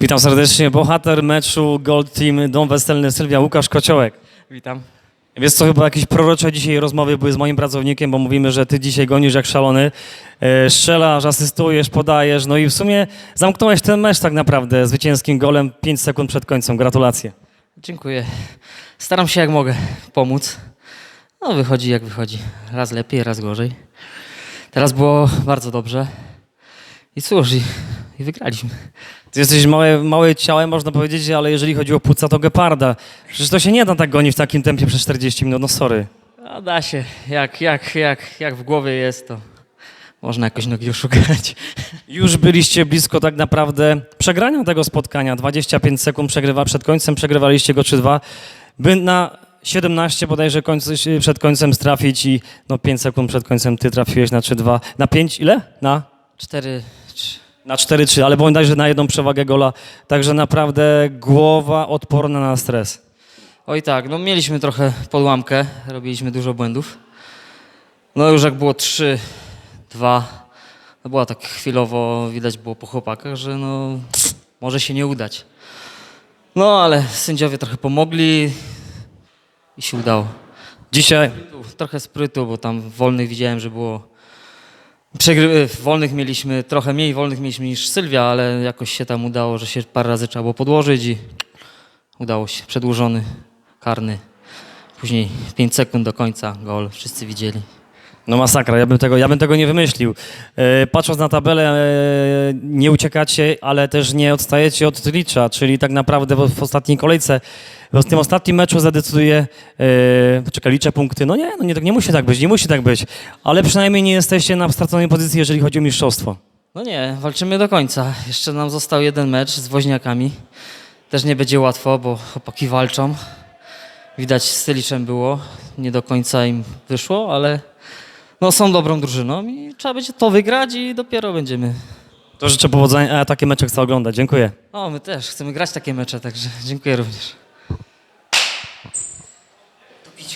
Witam serdecznie. Bohater meczu Gold Team Dom Weselny Sylwia Łukasz Kociołek. Witam. Wiesz co, chyba jakieś prorocze dzisiaj rozmowy były z moim pracownikiem, bo mówimy, że ty dzisiaj gonisz jak szalony, e, strzelasz, asystujesz, podajesz, no i w sumie zamknąłeś ten mecz tak naprawdę zwycięskim golem 5 sekund przed końcem. Gratulacje. Dziękuję. Staram się jak mogę pomóc. No wychodzi jak wychodzi. Raz lepiej, raz gorzej. Teraz było bardzo dobrze. I cóż, i, i wygraliśmy. Ty jesteś małe, małe ciałem, można powiedzieć, ale jeżeli chodzi o płuca, to geparda. Przecież to się nie da tak gonić w takim tempie przez 40 minut, no sorry. A da się. Jak, jak, jak, jak w głowie jest, to można jakoś nogi oszukać. Już byliście blisko tak naprawdę przegrania tego spotkania. 25 sekund przegrywa przed końcem, przegrywaliście go 3-2. By na 17 bodajże końcu, przed końcem trafić i no 5 sekund przed końcem ty trafiłeś na 3-2. Na 5 ile? Na? Cztery, trzy. Na 4-3, ale bodajże na jedną przewagę gola. Także naprawdę głowa odporna na stres. Oj tak, no mieliśmy trochę podłamkę, robiliśmy dużo błędów. No już jak było 3, 2, no była tak chwilowo, widać było po chłopakach, że no może się nie udać. No ale sędziowie trochę pomogli i się udało. Dzisiaj Trochę sprytu, bo tam w wolnych widziałem, że było... Przegry... W wolnych mieliśmy, trochę mniej wolnych mieliśmy niż Sylwia, ale jakoś się tam udało, że się parę razy trzeba było podłożyć i udało się. Przedłużony, karny. Później 5 sekund do końca, gol, wszyscy widzieli. No masakra, ja bym tego, ja bym tego nie wymyślił. E, patrząc na tabelę, e, nie uciekacie, ale też nie odstajecie od Tlicza, czyli tak naprawdę w, w ostatniej kolejce, w tym ostatnim meczu zadecyduje, e, czekaj, liczę punkty, no nie, no nie, nie musi tak być, nie musi tak być, ale przynajmniej nie jesteście na straconej pozycji, jeżeli chodzi o mistrzostwo. No nie, walczymy do końca. Jeszcze nam został jeden mecz z woźniakami. Też nie będzie łatwo, bo chłopaki walczą. Widać z Tyliczem było, nie do końca im wyszło, ale no, są dobrą drużyną i trzeba będzie to wygrać i dopiero będziemy. To życzę powodzenia, a takie mecze chcę oglądać, dziękuję. No, my też chcemy grać takie mecze, także dziękuję również.